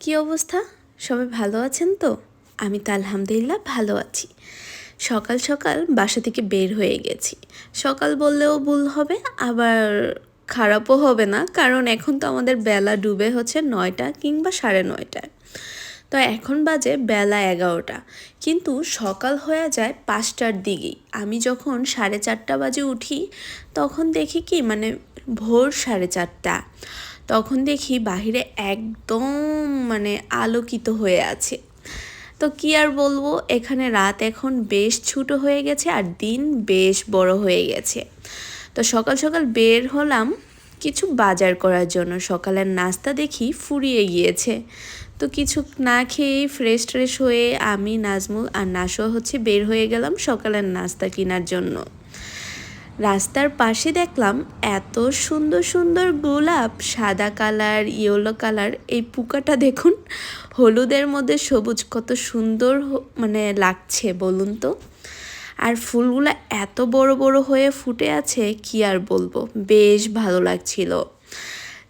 কি অবস্থা? সবাই ভালো আছেন তো? আমি তো আলহামদুলিল্লাহ ভালো আছি। সকাল সকাল বাসা থেকে বের হয়ে গেছি। সকাল বললেও ভুল হবে, আবার খারাপও হবে না, কারণ এখন তো আমাদের বেলা ডুবে হচ্ছে নয়টা কিংবা সাড়ে নয়টায়। তো এখন বাজে বেলা এগারোটা। কিন্তু সকাল হয়ে যায় পাঁচটার দিকেই। আমি যখন সাড়ে চারটা বাজে উঠি, তখন দেখি কি মানে ভোর সাড়ে চারটা। তখন দেখি বাহিরে একদম মানে আলোকিত হয়ে আছে। তো কি আর বলব, এখানে রাত এখন বেশ ছোটো হয়ে গেছে আর দিন বেশ বড় হয়ে গেছে। তো সকাল সকাল বের হলাম কিছু বাজার করার জন্য। সকালের নাস্তা দেখি ফুরিয়ে গিয়েছে। তো কিছু না খেয়েই ফ্রেশ ট্রেশ হয়ে আমি, নাজমুল আর নাসো হচ্ছে বের হয়ে গেলাম সকালের নাস্তা কেনার জন্য। রাস্তার পাশে দেখলাম এত সুন্দর সুন্দর গোলাপ, সাদা কালার, ইয়েলো কালার, এই পুকাটা দেখুন, হলুদের মধ্যে সবুজ কত সুন্দর মানে লাগছে, বলুন তো। আর ফুলগুলো এত বড় বড় হয়ে ফুটে আছে, কি আর বলব, বেশ ভালো লাগছিল।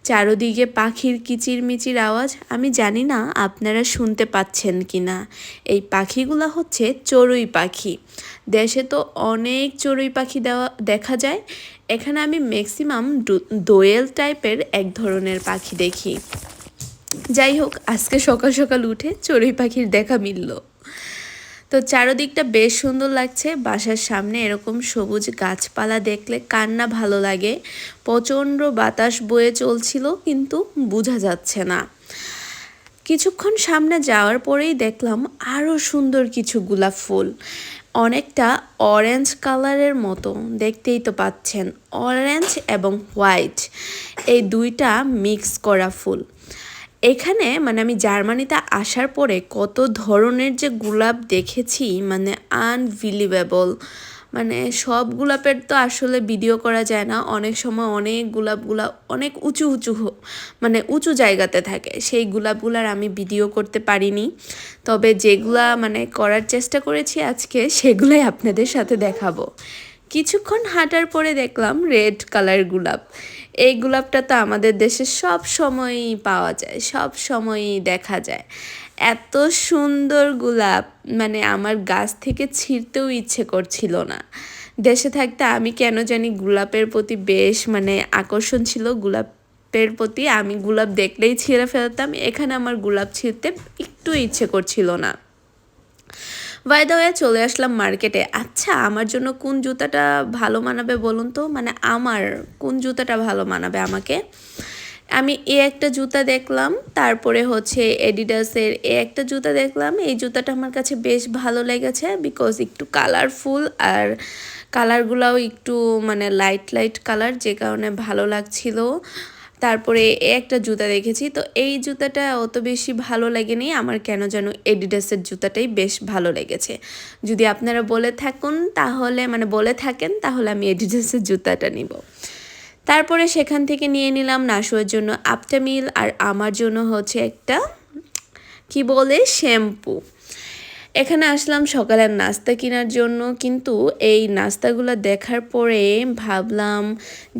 চারোদিকে পাখির কিচিরমিচির আওয়াজ, আমি জানি না আপনারা শুনতে পাচ্ছেন কি না এই পাখিগুলো হচ্ছে চড়ুই পাখি। দেশে তো অনেক চড়ুই পাখি দেওয়া, দেখা যায়। এখানে আমি ম্যাক্সিমাম দোয়েল টাইপের এক ধরনের পাখি দেখি। যাই হোক, আজকে সকাল সকাল উঠে চড়ুই পাখির দেখা মিলল। তো চারোদিকটা বেশ সুন্দর লাগছে। বাসার সামনে এরকম সবুজ গাছপালা দেখলে কান্না ভালো লাগে। প্রচণ্ড বাতাস বয়ে চলছিল, কিন্তু বোঝা যাচ্ছে না। কিছুক্ষণ সামনে যাওয়ার পরেই দেখলাম আরও সুন্দর কিছু গোলাপ ফুল। অনেকটা অরেঞ্জ কালারের মতো, দেখতেই তো পাচ্ছেন। অরেঞ্জ এবং হোয়াইট এই দুইটা মিক্স করা ফুল। এখানে মানে আমি জার্মানিতে আসার পরে কত ধরনের যে গোলাপ দেখেছি মানে আনবিলিভেবল মানে সব গোলাপের তো আসলে ভিডিও করা যায় না। অনেক সময় অনেক গোলাপগুলা অনেক উঁচু উঁচু মানে উঁচু জায়গাতে থাকে। সেই গোলাপগুলার আমি ভিডিও করতে পারিনি। তবে যেগুলা মানে করার চেষ্টা করেছি আজকে, সেগুলোই আপনাদের সাথে দেখাবো। কিছুক্ষণ হাঁটার পরে দেখলাম রেড কালার গোলাপ। এই গোলাপটা তো আমাদের দেশে সব সময়ই পাওয়া যায়, সব সময়ই দেখা যায়। এত সুন্দর গোলাপ মানে আমার গাছ থেকে ছিঁড়তেও ইচ্ছে করছিল না। দেশে থাকতে আমি কেন জানি গোলাপের প্রতি বেশ মানে আকর্ষণ ছিল। গোলাপের প্রতি আমি গোলাপ দেখলেই ছিঁড়ে ফেলতাম, এখানে আমার গোলাপ ছিঁড়তে একটু ইচ্ছে করছিল না। বাই দ্য ওয়ে চলে আসলাম মার্কেটে আচ্ছা আমার জন্য কোন জুতাটা ভালো মানাবে বলুন তো? মানে আমার কোন জুতাটা ভালো মানাবে আমাকে? আমি এ একটা জুতা দেখলাম, তারপরে হচ্ছে এডিডাসের এ একটা জুতা দেখলাম। এই জুতাটা আমার কাছে বেশ ভালো লেগেছে বিকজ একটু কালারফুল আর কালারগুলাও একটু মানে লাইট লাইট কালার যে কারণে ভালো লাগছিল। তারপরে একটা জুতা দেখেছি। তো এই জুতাটা অত বেশি ভালো লাগেনি। আমার কেন যেন এডিডাসের জুতাটাই বেশ ভালো লেগেছে। যদি আপনারা বলে থাকুন, তাহলে মানে বলে থাকেন, তাহলে আমি এডিডাসের জুতাটা নিব। তারপরে সেখান থেকে নিয়ে নিলাম নাশুয়ের জন্য আপটামিল আর আমার জন্য হচ্ছে একটা, কি বলে, শ্যাম্পু। এখানে আসলাম সকালের নাস্তা কেনার জন্য, কিন্তু এই নাস্তাগুলো দেখার পরে ভাবলাম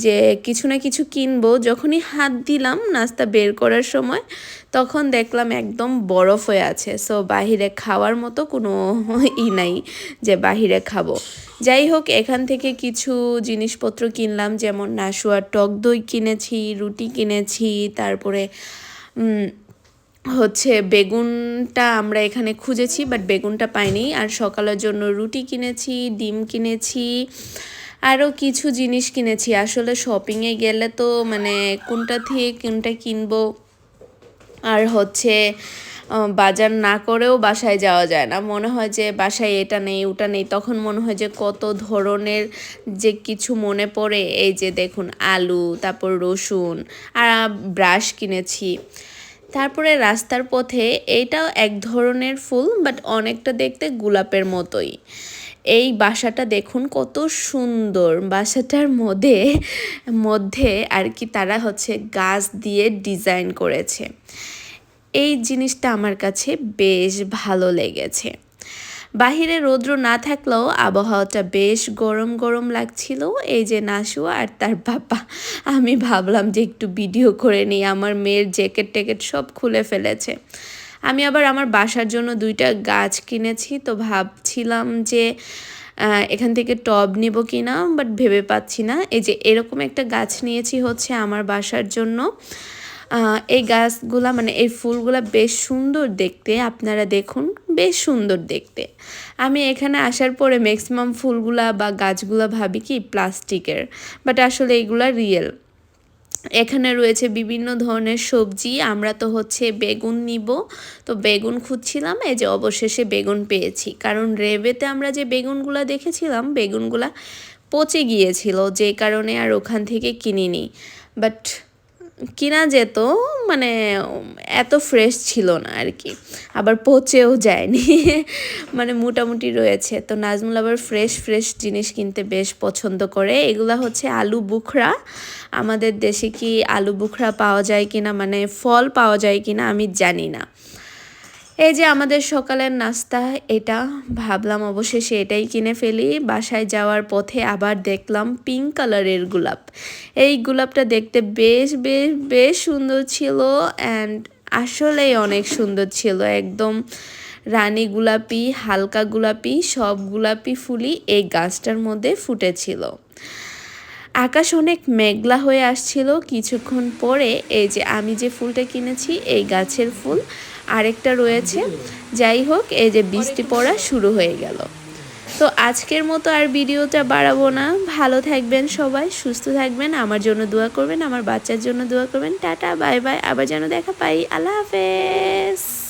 যে কিছু না কিছু কিনবো। যখনই হাত দিলাম নাস্তা বের করার সময়, তখন দেখলাম একদম বরফ হয়ে আছে। সো বাহিরে খাওয়ার মতো কোনো ই নাই যে বাহিরে খাব। যাই হোক, এখান থেকে কিছু জিনিসপত্র কিনলাম, যেমন নাশুয়ার টক দই কিনেছি, রুটি কিনেছি, তারপরে হচ্ছে বেগুনটা আমরা এখানে খুঁজেছি বাট বেগুনটা পাইনি। আর সকালের জন্য রুটি কিনেছি, ডিম কিনেছি, আরও কিছু জিনিস কিনেছি। আসলে শপিংয়ে গেলে তো মানে কোনটা থেকে কোনটা কিনবো? আর হচ্ছে বাজার না করেও বাসায় যাওয়া যায় না। মনে হয় যে বাসায় এটা নেই, ওটা নেই। তখন মনে হয় যে কত ধরনের যে কিছু মনে পড়ে। এই যে দেখুন, আলু, তারপর রসুন, আর ব্রাশ কিনেছি। তারপরে রাস্তার পথে এইটাও এক ধরনের ফুল বাট অনেকটা দেখতে গোলাপের মতোই। এই বাসাটা দেখুন কত সুন্দর। বাসাটার মধ্যে মধ্যে আর কি তারা হচ্ছে গাছ দিয়ে ডিজাইন করেছে। এই জিনিসটা আমার কাছে বেশ ভালো লেগেছে। বাহিরে রৌদ্র না থাকলেও আবহাওয়াটা বেশ গরম গরম লাগছিল। এই যে নাসু আর তার বাবা। আমি ভাবলাম যে একটু ভিডিও করে নিই। আমার মেয়ের জ্যাকেট ট্যাকেট সব খুলে ফেলেছে। আমি আবার আমার বাসার জন্য দুইটা গাছ কিনেছি। তো ভাবছিলাম যে এখান থেকে টব নিব কি না বাট ভেবে পাচ্ছি না। এই যে এরকম একটা গাছ নিয়েছি হচ্ছে আমার বাসার জন্য। এই গাছগুলা মানে এই ফুলগুলা বেশ সুন্দর দেখতে। আপনারা দেখুন। বেশ সুন্দর দেখতে। আমি এখানে আসার পরে ম্যাক্সিমাম ফুলগুলা বা গাছগুলা ভাবি কি প্লাস্টিকের বাট আসলে এগুলা রিয়েল এখানে রয়েছে বিভিন্ন ধরনের সবজি, আমরা তো হচ্ছে বেগুন নিব। তো বেগুন খুঁজছিলাম, এই যে অবশেষে বেগুন পেয়েছি। কারণ রেবেতে আমরা যে বেগুনগুলা দেখেছিলাম, বেগুনগুলা পচে গিয়েছিল, যে কারণে আর ওখান থেকে কিনিনি। বাট কিনা যেত মানে এত ফ্রেশ ছিল না আর কি আবার পচেও যায়নি। মানে মোটামুটি রয়েছে। তো নাজমুল আবার ফ্রেশ ফ্রেশ জিনিস কিনতে বেশ পছন্দ করে। এগুলা হচ্ছে আলু বুখরা। আমাদের দেশে কি আলু বুখরা পাওয়া যায় কিনা মানে ফল পাওয়া যায় কিনা, আমি জানি না। এই যে আমাদের সকালের নাস্তা, এটা ভাবলাম অবশেষে এটাই কিনে ফেলি। বাসায় যাওয়ার পথে আবার দেখলাম পিঙ্ক কালারের গোলাপ। এই গোলাপটা দেখতে বেশ বেশ বেশ সুন্দর ছিল অ্যান্ড আসলেই অনেক সুন্দর ছিল। একদম রানী গোলাপি, হালকা গোলাপি, সব গোলাপি ফুলই এই গাছটার মধ্যে ফুটেছিল। আকাশ অনেক মেঘলা হয়ে আসছিল। কিছুক্ষণ পরে এই যে আমি যে ফুলটা কিনেছি, এই গাছের ফুল আরেকটা রয়েছে। যাই হোক, এই যে বৃষ্টি পড়া শুরু হয়ে গেল। তো আজকের মতো আর ভিডিওটা বাড়াবো না। ভালো থাকবেন সবাই, সুস্থ থাকবেন, আমার জন্য দোয়া করবেন, আমার বাচ্চার জন্য দোয়া করবেন। টাটা, বাই বাই, আবার যেন দেখা পাই। আল্লাহ হাফেজ।